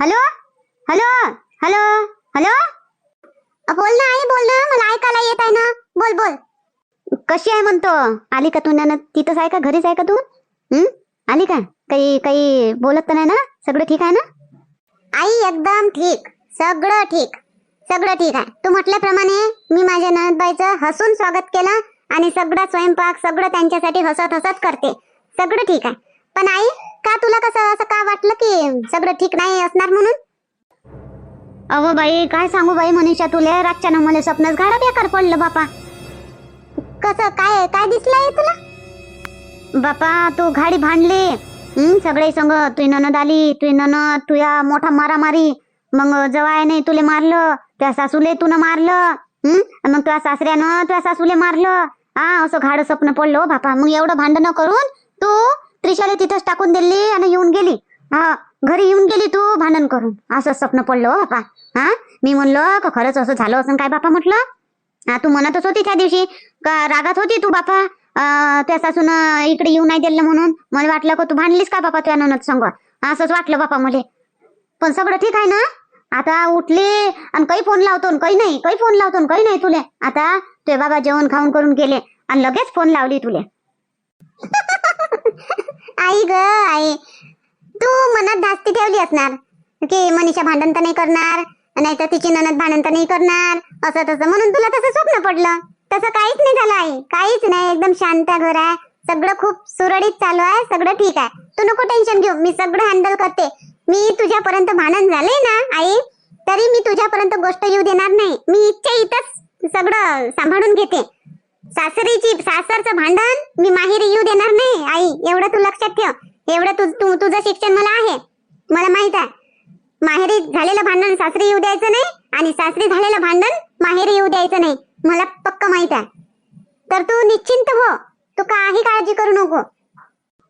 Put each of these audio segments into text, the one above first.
Hello? Hello? Hello? Hello? बोल ना आई बोल ना. मला ऐकायला येत आहे ना. बोल बोल. कशी आहे म्हणतो आली का तू? ना तिथंच आहे का? घरीच आहे का तू? हं? आली का काही काही बोलत तर नाही ना? सगळं ठीक आहे ना? आई एकदम ठीक. सगळं ठीक. सगळं ठीक आहे. तू म्हटल्याप्रमाणे मी माझ्या ननदबाईचं हसून स्वागत केलं आणि सगळं स्वयंपाक सगळं त्यांच्यासाठी हसत हसत करते. सगळं ठीक आहे. पण आई का तुला कसं असं का वाटलं की सगळं ठीक नाही असणार म्हणून? अहो बाई काय सांगू बाई मनीषा तुले? रातच्या ना मला स्वप्नच गाडा बेकार पडलं बापा. कसं काय काय दिसलंय तुला? बापा तू गाडी भांडली. सगळे संग तुझी ननद आली तुझी ननद तुया मोठा मारामारी. मग जवाय नाही तुले मारलं त्या सासूले तुनं मारलं. हं? मग तुझ्या सासऱ्यानं तुझ्या सासूले मारलं. हा असं घाड स्वप्न पडलं हो बापा. मग एवढं भांडणं करून तू त्रिशाला तिथंच टाकून दिली आणि येऊन गेली. हा घरी येऊन गेली तू भांडण करून. असं स्वप्न पडलं हो बापा. हा मी म्हणलो का खरंच असं झालं असं काय बापा म्हटलं? हा तू म्हणतच होती त्या दिवशी. का रागात होती तू बापा? त्या सासून इकडे येऊ नाही दिलं म्हणून. मला वाटलं का तू भांडलीस का बापा त्या ननद संग? असंच वाटलं बापा मला. पण सगळं ठीक आहे ना? आता उठली आणि काही फोन लावतो काही नाही. काही फोन लावतो आणि काही नाही तुले. आता ते बाबा जेवण खाऊन करून गेले आणि लगेच फोन लावली तुले. आई ग आई. तू मनात धास्ती ठेवली असणार. की मनीषा भांडण तर नाही करणार नाही तर तिची ननद भांडण तर नाही करणार. असं तसं. म्हणून तुला तसं स्वप्न पडलं. तसं काहीच नाही झालं आई. काहीच नाही. एकदम शांत घर आहे. सगळं खूप सुरळीत चालू आहे. सगळं ठीक आहे. तू नको टेन्शन घेऊ. मी सगळं हँडल करते. मी तुझ्यापर्यंत भांडण झाले ना आई? तरी मी तुझ्यापर्यंत गोष्ट येऊ देणार नाही. मी इच्छा इथंच सगळं सांभाळून घेते. सासरीची सासरचं भांडण मी माहेरी येऊ देणार नाही आई. एवढं तू लक्षात ठेव. एवढं तू तू तुझं शिक्षण मला आहे. मला माहीत आहे. माहेरी झालेलं भांडण सासरी येऊ द्यायचं नाही आणि सासरी झालेलं भांडण माहेरी येऊ द्यायचं नाही. मला पक्क माहीत आहे. तर तू निश्चिंत हो. तू काही काळजी करू नको.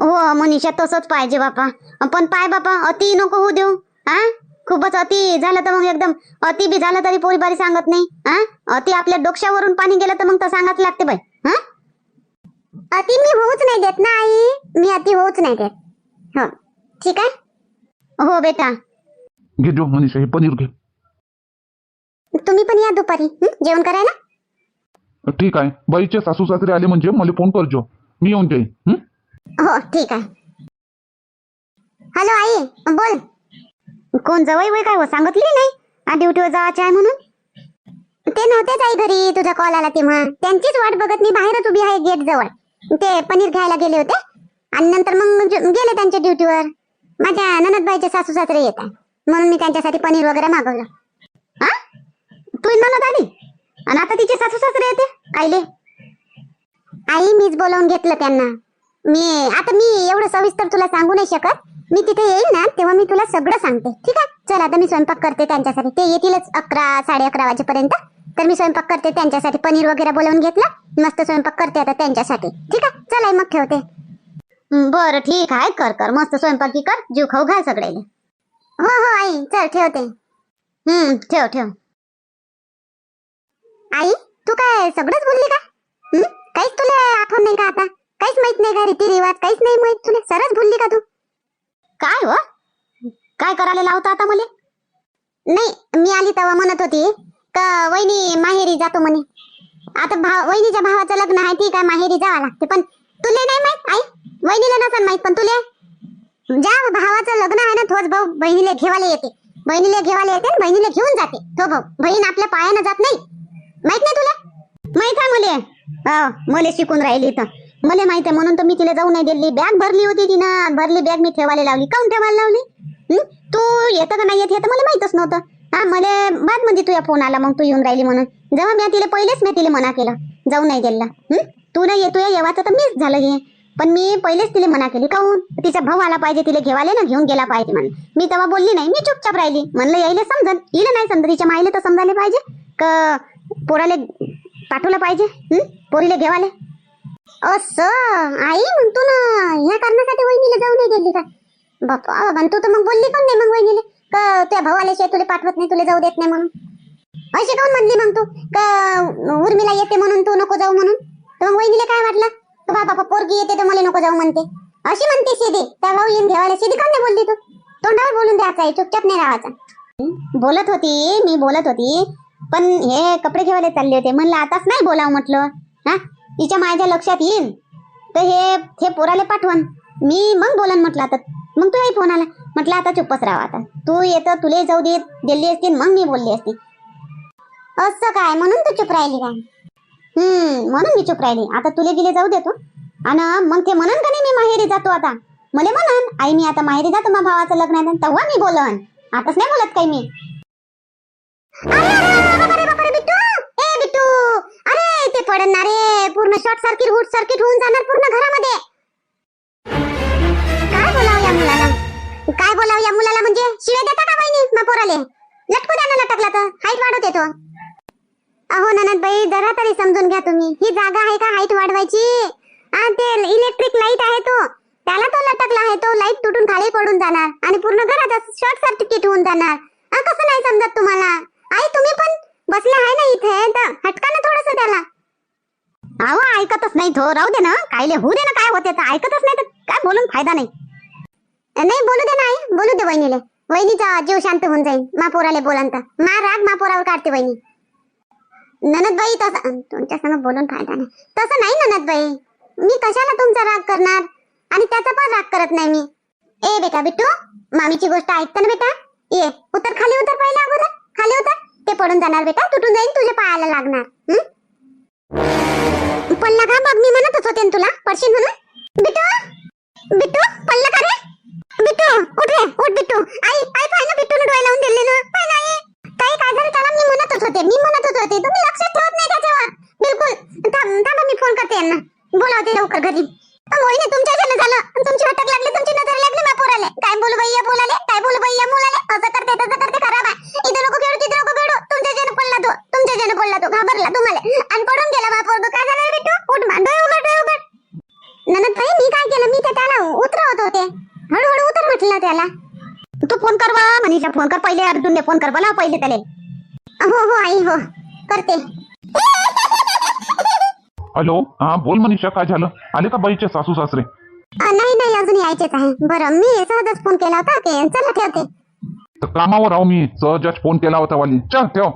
हो मनीषा तसंच पाहिजे बापा. पण पाय बापा अति नको होऊ देऊ. हा? खूपच अति झालं तर मग एकदम अति बी झालं तरी पोरी बारी सांगत नाही हा? अति आपल्या डोक्यावरून पाणी गेलं तर मग तर सांगाच लागते बाई हा? अति मी होऊच नाही देत ना आई मी अति होऊच नाही देत. हो ठीक आहे? हो बेटा. घे जो मनीषा हे पनीर घे. तुम्ही पण या दुपारी? जेवण करायला? ठीक आहे. बाईचे सासू सासरे आले म्हणजे मला फोन करजो मी येऊन जाईन हं? हो ठीक आहे. हॅलो आई बोल. कोण जवळ वय काय हो सांगितली नाही? ड्युटीवर जायचं आहे म्हणून? ते नव्हतेच आई घरी तुझा कॉल आला तेव्हा. त्यांचीच वाट बघत मी बाहेरच उभी आहे गेट जवळ. ते पनीर घ्यायला गेले होते. आणि नंतर मग म्हणजे गेले त्यांच्या ड्युटीवर. माझ्या ननदबाईचे सासू सासरे येत आहे. म्हणून मी त्यांच्यासाठी पनीर वगैरे मागवलं. हा? तू ननद आली? आणि आता तिचे सासू सासरे येते? आईले? आई मीच बोलावून घेतलं त्यांना. मी आता मी एवढं सविस्तर तुला सांगू नाही शकत. मी तिथे येईल ना तेव्हा मी तुला सगळं सांगते. ठीक आहे? चल आता मी स्वयंपाक करते त्यांच्यासाठी. ते येतीलच अकरा साडे अकरा वाजेपर्यंत. तर मी स्वयंपाक करते त्यांच्यासाठी. पनीर वगैरे बोलवून घेतलं. मस्त स्वयंपाक करते आता त्यांच्यासाठी. ठीक आहे? चल मग ठेवते. बरं ठीक आहे. कर कर. मस्त स्वयंपाकी कर. जीव खाऊ घाल सगळ्याले. हो हो आई. चल ठेवते. हम्म ठेव ठेव. आई तू काय सगळंच बोलली का? काहीच तुला आठवण नाही का आता? काहीच माहीत नाही का रीती रिवाज काहीच नाही माहीत. तुला सरच बोलली का तू? काय हो काय करायला लावता आता मला? नाही मी आली तेव्हा म्हणत होती का वहिनी माहेरी जातो म्हणे. आता भाव वहिनीच्या भावाचं लग्न आहे ठीक आहे माहेरी जावं लागते. पण तुले नाही माहीत आई? वहिनीला नसन माहीत पण तुले? ज्या भावाचं लग्न आहे ना तोच भाऊ बहिणीला घेवायला येते. बहिणीला घेवायला येते आणि बहिणीला घेऊन जाते. तो भाऊ बहीण आपल्या पायानं जात नाही. माहीत नाही तुला? माहीत आहे मले? हो मले शिकून राहिली तर मले माहीत आहे म्हणून तर मी तिला जाऊ नाही दिली. बॅग भरली होती तिनं. भरली बॅग मी ठेवायला लावली. काऊन ठेवायला लावली? तू येतं का नाही येत? हे तर मला माहितच नव्हतं. हा मला बादमध्ये तुझ्या फोन आला मग तू येऊन राहिली म्हणून. जेव्हा मी तिला पहिलेच मी तिला मना केलं जाऊ नाही गेला तू नाही येतो येवाचं तर मीच झालं हे. पण मी पहिलेच तिला मना केली. काऊन? तिचा भाऊ आला पाहिजे तिला घेवाले ना घेऊन गेला पाहिजे म्हणून. मी तेव्हा बोलली नाही मी चुपचाप राहिली. म्हणलं यायला समजन. हिला नाही समजा तिच्या माईला तर समजायला पाहिजे. का पोराले पाठवलं पाहिजे. पोरीला घेवाले असं? आई म्हणतो ना ह्या कारणासाठी वहिनीला जाऊ नाही दिली का? बापा बाबा तू तर मग बोलली कोण नाही मग वहिनीले. का त्या भावाल्याशिवाय तुला पाठवत नाही तुला जाऊ देत नाही म्हणून? अशी काऊन म्हणली मग तू? का उर्मिला येते म्हणून तू नको जाऊ म्हणून? तर मग वहिनीला काय वाटलं? का बाबा बापा पोरगी येते तर मला नको जाऊ म्हणते. अशी म्हणते सीधी त्या भाऊ येऊन घेवायला शेदी काऊन नाही बोलली तू? तोंडावर बोलून द्यायचं आहे चुपचाप नाही राहायचा. बोलत होती मी बोलत होती पण हे कपडे घेवायला चालले होते. म्हणलं आताच नाही बोलावं म्हटलं. हा? तिच्या माझ्या लक्षात येईल तर हे हे पोराले पाठवण. मी मग बोलन म्हटलं आता. मग तुझाही फोन आला. म्हटलं आता चुप्पच राहा आता. तू येतं तुले जाऊ दे दिली असती मग मी बोलली असती. असं काय? म्हणून तू चुप राहिली काय? हम्म म्हणून मी चुप राहिली. आता तुले गेले जाऊ दे तू आणि मग ते म्हणन का नाही मी माहेरी जातो आता? मले म्हणन आई मी आता माहेरी जातो मा भावाचं लग्न आहे. तेव्हा मी बोलन. आताच नाही बोलत काही मी अरे बापरे बिट्टू ए बिट्टू पडणार रे. पूर्ण शॉर्ट सर्किट हुट सर्किट होऊन जाणार पूर्ण घरामध्ये. काय बोलाव या मुलाला? काय बोलाव या मुलाला म्हणजे? शिवे देता का बहिणी मग पोराले? लटकू द्या ना लटकला तर. हाईट वाढवते तो. अहो ननद बाई जरा तरी समजून घ्या तुम्ही. ही जागा आहे का हाईट वाढवायची? आणि ते इलेक्ट्रिक लाइट आहे तो. त्याला तो लटकला आहे. तो लाइट तुटून खाली पडून जाणार. आणि पूर्ण घरात शॉर्ट सर्किट होऊन जाणार. कसं नाही समजत तुम्हाला? आई तुम्ही पण बसले आहे ना इथे. तर हटका ना थोडस त्याला. अहो ऐकतच नाही थो राहू दे ना. कायले होऊ दे ना काय होते तर. ऐकतच नाही तर काय बोलून फायदा नाही. नाही बोलू दे ना बोलू दे वहिनीले. वहिनीचा जीव शांत होऊन जाईल. मा पोराले बोलान तर. मा राग मा पोरावर काढते वहिनी. ननदबाई तसं तुमच्या संग बोलून फायदा नाही. तसं नाही ननदबाई. मी कशाला तुमचा राग करणार? आणि त्याचा पण राग करत नाही मी. ए बेटा बिट्टू मामीची गोष्ट ऐकता ना बेटा? ये उतर खाली उतर पहिला अगोदर. खाली उतर. ते पडून जाणार बेटा. तुटून जाईल तुझ्या पायाला लागणार. पडला का मग मी म्हणतच होते तुला पडशील म्हणून. बिटू बिट्टू पडला का रे? बिटू उठ रे उठ बिटू. आई आई पाय ना बिट्टूने डोळे लावून दिले ना. पाय ना आई. काही काय झालं त्याला मी म्हणतच होते मी म्हणतच होते. तुम्ही लक्ष ठेवत नाही त्याच्यावर. बिलकुल. थांब थांब मी फोन करते यांना. बोलावते लवकर घरी. मोहिनी तुमच्या झालं. तुमची अटक लागली तुमची नजर लागली मा पोराले काय बोलू बाई या बोलाले काय बोलू बाई या मुलाले असं करते तसं करते खराब आहे इथं नको खेळू तिथं नको खेळू तुमच्या जण पडला तो तुमच्या जण पडला तो घाबरला तुम्हाला आणि पडून गेला मा पोरग काय झालं रे बिट्टू उठ मा डोळे उघड डोळे उघड ननद भाई मी काय केलं मी तर त्याला उतरवत होते हळूहळू उतर म्हटलं त्याला तू फोन कर बा मनीषा फोन कर पहिले अर्जुनले फोन कर बोला पहिले त्याले. हो हो आई हो करते. हॅलो हा बोल मनीषा काय झालं? आले का बाईचे सासू सासरे? अ, नाही नाही अजून यायचेच आहे. बरं मी सहजच फोन केला होता की चला ठेवते. तर कामावर आहो मी सहजच फोन केला होता वाली. चल ठेव.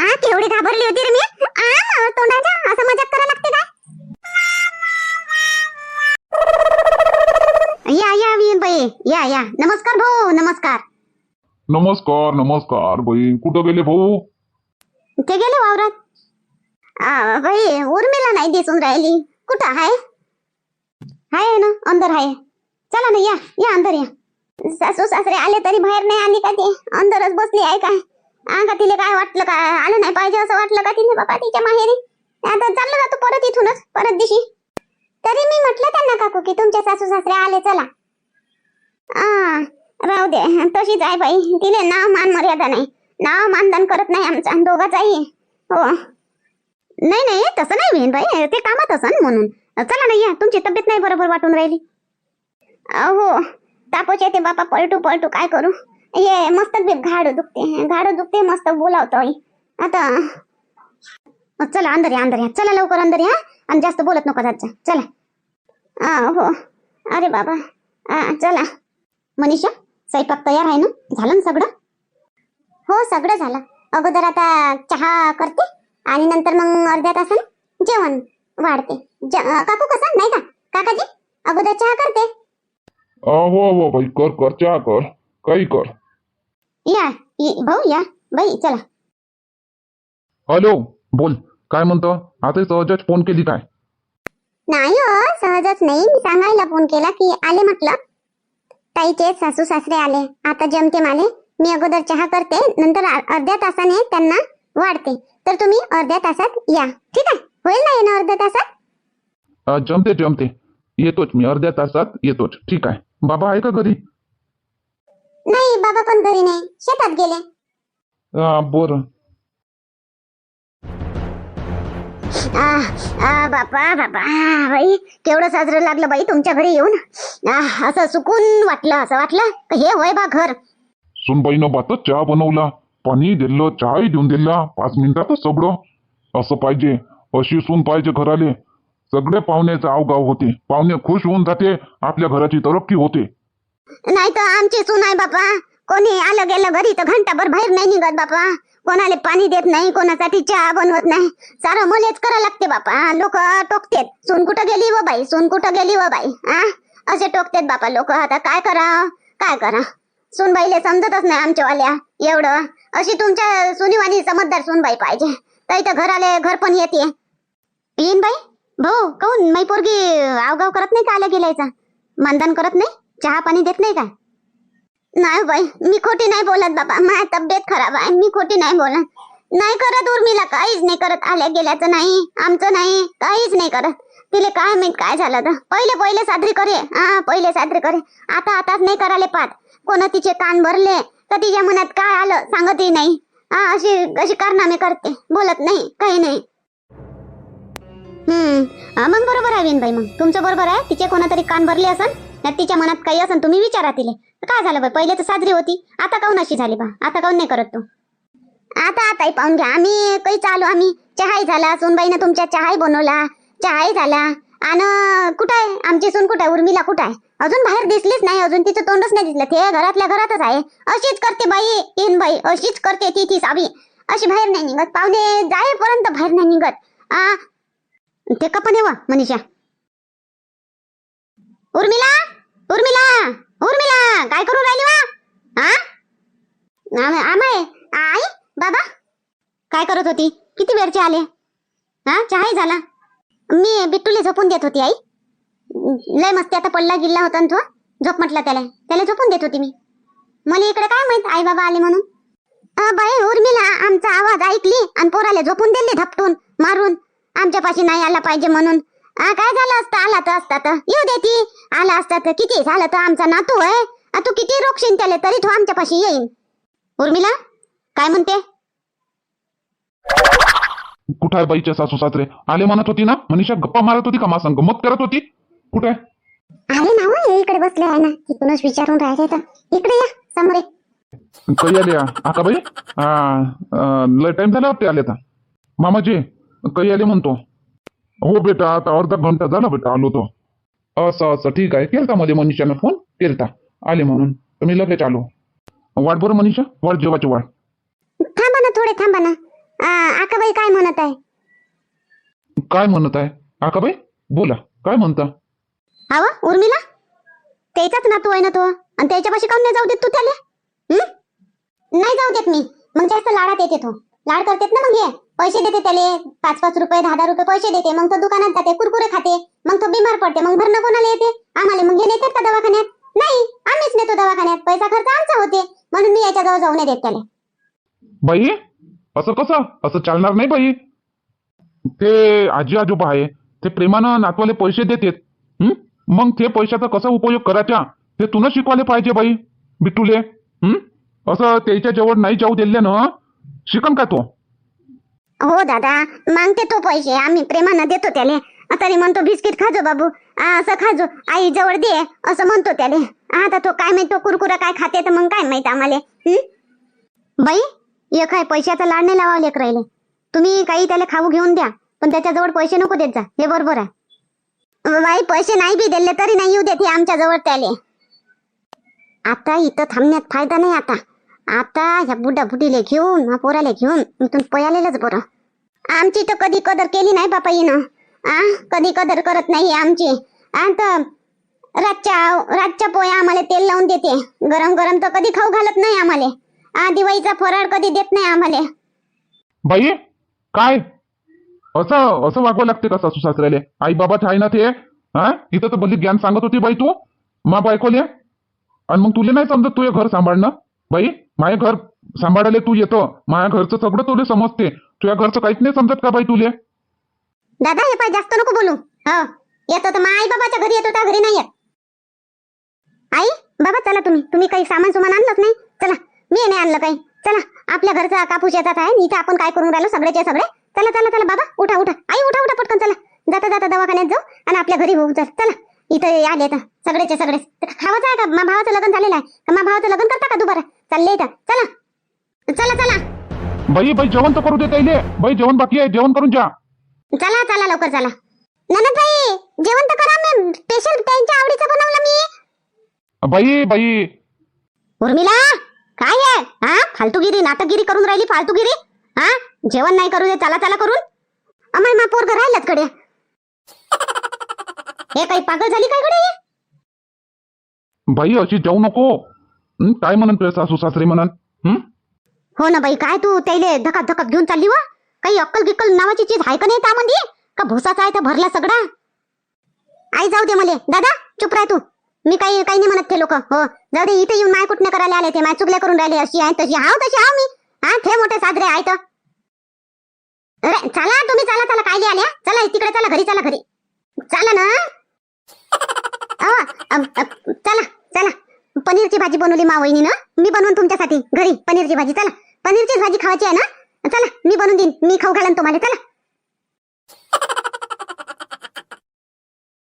आ केवढी घाबरली होती रे मी? आ तोंडाच्या असं मजाक करा लागते काय? या या विहीन बाई या या. नमस्कार भाऊ नमस्कार. नमस्कार नमस्कार बाई. कुठं गेले भाऊ? ते गेले वावरात. आ, बाई उर्मिला नाही दिसून राहिली. कुठं आहे आहे ना अंदर आहे चला ना या या अंदर या. सासू सासरे आले तरी बाहेर नाही आली का ते? अंदरच बसली आहे काय? आ, का तिला काय वाटलं का? आलं नाही पाहिजे असं वाटलं का तिने बाबा तिच्या माहेरी? आता चाललं जातो परत इथूनच परत दिशी? तरी मी म्हटलं त्यांना काकू की तुमचे सासू सासरे आले चला. आ राहू दे. तशीच आहे बाई. तिले नाव मान मर्यादा नाही. नाव मानधन करत नाही आमचा. दोघाचाही. हो. नाही नाही तसं नाही बहीण बाई. ते कामात असन म्हणून. चला ना या. तुमची तब्येत नाही बरोबर वाटून राहिली. हो. तापच येते बापा. पलटू पलटू काय करू? ये मस्त घाड दुखते. घाड दुखते मस्त बोलावतो आता चला अंदर या अंदर या. चला लवकर अंदर या. आणि जास्त बोलत नको जात चला. आ, हो. अरे बाबा. आ, चला. मनीषा? स्वयंपाक तयार आहे ना? झालं ना सगळं? हो सगळं झालं. अगोदर आता चहा करते आणि नंतर मग अर्ध्या तासाने जेवण वाढते. काकू कसं? नाही का? काकाजी? अगोदर चहा करते. हो हो बाई कर कर चहा कर. काही कर. या भाऊ या. बाई चला. हॅलो बोल. काय म्हणतो? आता सहजच फोन केली काय? नाही हो सहजच नाही. मी सांगायला फोन केला की आले म्हटलं. ताईचे सासू सासरे आले. आता जमते माले. मी अगोदर चहा करते नंतर अर्ध्या तासाने त्यांना वाढते. तर तुम्ही अर्ध्या तासात या. ठीक आहे? होईल ना येणं अर्ध्या तासात? जमते जमते. येतोच मी. अर्ध्या तासात येतोच. ठीक आहे. बाबा आहे का घरी? नाही बाबा पण घरी नाही. शेतात गेले. बरं. बापा बापा बाई केवढं साजरं लागलं बाई तुमच्या घरी येऊन. असं सुकून वाटलं असं वाटलं का हे होय बा घर? सुनबाईनं बातच चहा बनवला पाणी दिलं चहाही देऊन दिला पाच मिनिटातच सगळं. असं पाहिजे अशी सून पाहिजे घराले. सगळे पाहुण्याचं आवगाव होते. पाहुणे खुश होऊन जाते आपल्या घराची तरक्की होते. नाही तर आमची सून आहे बापा. कोणी आलं गेलं घरी तर घंटाभर बाहेर नाही निघत बापा. कोणाला पाणी देत नाही कोणासाठी चहा बनवत नाही. सारं मलेच करा लागते बापा लोक टोकतेत. सून कुठं गेली व बाई सून कुठं गेली व बाई आ असे टोकतेत बापा लोक आता काय करा काय करा सुनबाईले समजतच नाही आमच्यावाल्या एवढं. अशी तुमच्या सुनीवानी समजदार सुनबाई पाहिजे. तर इथं घराले घर पण येते. येईन बाई. भाऊ काऊन माई पोरगी आवगाव करत नाही का आल्या गेल्याचा? मानधन करत नाही? चहा पाणी देत नाही का? नाही बाई मी खोटी नाही बोलत बाबा. माझी तब्येत खराब आहे मी खोटी नाही बोलत. नाही करत उर्मिला काहीच नाही करत. आल्या गेल्याचं नाही आमचं नाही काहीच नाही करत. तिले काय माहीत काय झालं तर. पहिले पहिले साजरी करे. हा पहिले साजरी करे. आता आताच नाही कराले पाहत कोण तिचे कान भरले तर तिच्या मनात काय आलं सांगतही नाही. हा अशी अशी कारनामे करते. बोलत नाही काही नाही. हम्म मग बरोबर आहे विनबाई मग. तुमचं बरोबर आहे? तिचे कोणातरी कान भरले असन? नाही तिच्या मनात काही असं तुम्ही विचारा तिले. काय झालं बाई पहिले तर साजरी होती. आता काऊन अशी झाली बा? आता काऊन नाही करत तू? आता आता पाहून घ्या. आम्ही काही चालू आम्ही चहाही झाला सोनबाईनं तुमच्या चहाही बनवला. चहाही झाला. आणि कुठं आहे आमची सून कुठं आहे उर्मिला कुठं आहे अजून बाहेर दिसलीच नाही. अजून तिचं तोंडच नाही दिसलं. ते घरातल्या घरातच आहे. अशीच करते बाई तीन बाई. अशीच करते ती ती सावी. अशी बाहेर नाही निघत. पाहुणे जायपर्यंत बाहेर नाही निघत. आ? ते का पण येवा मनीषा. उर्मिला? उर्मिला उर्मिला काय करू राहिली वा? हा आमाय आई बाबा काय करत होती? किती वेळचे आले? हा चहाही झाला. मी बिट्टूले झोपून देत होती आई. लय मस्ती आता पडला गिल्ला होता तो. झोप म्हटलं त्याला. त्याला झोपून देत होती मी. मला इकडे काय माहीत आई बाबा आले म्हणून? बाई उर्मिला आमचा आवाज ऐकली आणि पोराला झोपून दिली धपटून मारून. आमच्या पाशी नाही आला पाहिजे म्हणून. आ, काय झालं असतं? आला तर असता तर. येऊ दे ती. आला असता तर किती? झालं तर आमचा नातू आहे. आ, तू किती रोखशील त्याला तरी तो आमच्या पाशी येईन. उर्मिला काय म्हणते? कुठं आहे बाईचे सासू सासरे? आले म्हणत होती ना? मनीषा गप्पा मारत होती का मा संग मत करत होती? कुठे आहे? आले ना हो, इकडे बसले आहे ना. तिकडूनच विचारून राहिले तर. इकडे या समोर ये. काही आले आका बाई? लय टाइम झाला वाटते आले तर मामाजी काही आले म्हणतो. हो बेटा आता अर्धा घंटा झाला बेटा आलो तो. असं असं. ठीक आहे. केलता मध्ये मनीषानं फोन केलता. आले म्हणून. तर मी लगेच आलो. वाट बरं मनीषा? वाट जेवाची वाट. थांबा ना थोडे थांबा ना. आकाबाई काय म्हणत आहे? काय म्हणत आहे? आका बाई बोला. काय म्हणता? हवा उर्मिला? त्याचाच नातू आहे ना तो. आणि त्याच्यापाशी काऊन नाही जाऊ देत तू त्याला? हं? नाही जाऊ देत मी. मग जास्त लाडात येते तो. लाड करतेत ना मग हे. पैसे देते त्याले. पाच पाच रुपये दहा दहा रुपये पैसे देते. मग तो दुकानात जाते कुरकुरे खाते. मग तो बिमार पडते. मग भरणं कोणाला येते? आम्हाला. मग हे नेतात का दवाखान्यात? नाही आम्हीच नेतो दवाखान्यात. पैसा खर्च आमचा होते. म्हणून मी याच्याजवळ जाऊ नाही देत त्याला. बाई असं कसं? असं चालणार नाही बाई. ते आजी आजोबा आहे. ते प्रेमानं नातवाले पैसे देतेत. हं? मग ते पैशाचा कसा उपयोग करायचा? ते तुला शिकवायला पाहिजे बाई बिट्टूले हं? असं त्याच्याजवळ नाही जाऊ दिल्यानं शिकन का तो? हो दादा. मागते तो पैसे. आम्ही प्रेमानं देतो त्याले. तरी म्हणतो बिस्किट खाजो बाबू. असं खाजो. आई जवळ दे. असं म्हणतो त्याले. आता तो काय माहीत तो कुरकुरा काय खाते तर मग काय माहीत आम्हाला? बाई एक काय पैशाचा लाड नाही लावा लेक राहिले तुम्ही काही त्याला खाऊ घेऊन द्या. पण त्याच्याजवळ पैसे नको देत जा. हे बरोबर आहे. बाई पैसे नाही बी दिले तरी नाही येऊ देते आमच्या जवळ त्याले. आता इथं थांबण्यात फायदा नाही आता. आता ह्या बुड्ढा बुडीले घेऊन ह्या पोराले घेऊन इथून पयालेलंच बरं. आमची तर कधी कदर केली नाही बापा हिनं. आ कधी कदर करत नाही आमची. आता रातच्या रातच्या पोया आम्हाला तेल लावून देते. गरम गरम तर कधी खाऊ घालत नाही आम्हाला. आ दिवाळीचा फराळ कधी देत नाही आम्हाला. बाई काय? असं असं वागवं लागते का सासू सासऱ्याले? आई बाबा आहे ना ते. हा इथं तर भली ज्ञान सांगत होती बाई तू. मा बायकोले. आणि मग तुले नाही समजत तुझे घर सांभाळणं? बाई माझे घर सांभाळायला तू येतो. माझ्या घरचं सगळं तुले समजते. तुझ्या घरचं काहीच नाही समजत का बाई तुले? दादा हे पाय जास्त नको बोलू. हो येतो तर आई बाबाच्या घरी येतो त्या घरी नाही येत. आई बाबा चला तुम्ही. तुम्ही काही सामान सुमान आणलंच नाही? चला मी नाही आणलं काही. चला आपल्या घरचा कापूस येतात आहे. इथं आपण काय करून राहिलो? सगळेचे सगळे. चला चला चला बाबा उठा उठा. आई उठा उठा पटकन चला. जाता जाता दवाखान्यात जाऊ आणि आपल्या घरी होऊ. चल चला. इथं आले तर. सगळेचे सगळे खावाचं आहे का? मा भावाचं लग्न झालेलं आहे. का मा भावाचं लग्न करता का दुबारा? चालले इथं. चला. चला चला. बाई बाई जेवण तर करू दे त्याले बाई जेवण बाकी आहे. जेवण करून जा. चला चला लवकर चला. ननद भाई जेवण तर करा मी स्पेशल त्यांच्या आवडीचं बनवलं मी. बाई बाई. उर्मिला काय आहे? हा? फालतूगिरी नाटकगिरी करून राहिली फालतूगिरी? हा? जेवण नाही करू दे चला चला करून. अमाय मा पोरग राहिलाच कडे हे काही पागल झाली काय कडे बाई अशी जाऊ नको. हं? काय म्हणन सासू सासरे म्हणाल हं? हो ना बाई काय तू त्याले धकात धकात घेऊन चालली वा? काही अक्कल गिक्कल नावाची चीज आहे का नाही त्यामध्ये का भोसाचा आहे तर भरला सगळा? आई जाऊ दे मले. दादा चुप राह तू. मी काही काही नाही म्हणत ते लोक. हो. जाऊ दे इथे येऊन माय कुठनं करायला आले ते? माय चुकल्या करून राहिले. अशी आहे तशी हाव तशी हाव मी. हा थे मोठे साजरे आहेत अरे चला तुम्ही चला चला काय आल्या? चला तिकडे चला घरी चला घरी. चला ना. अहो, अम, अम, चला चला. पनीरची भाजी बनवली मावईनी ना मी बनवून तुमच्यासाठी. घरी पनीरची भाजी. चला. पनीरचीच भाजी खावायची आहे ना? चला मी बनवून देईन. मी खाऊ घालन तुम्हाला चला.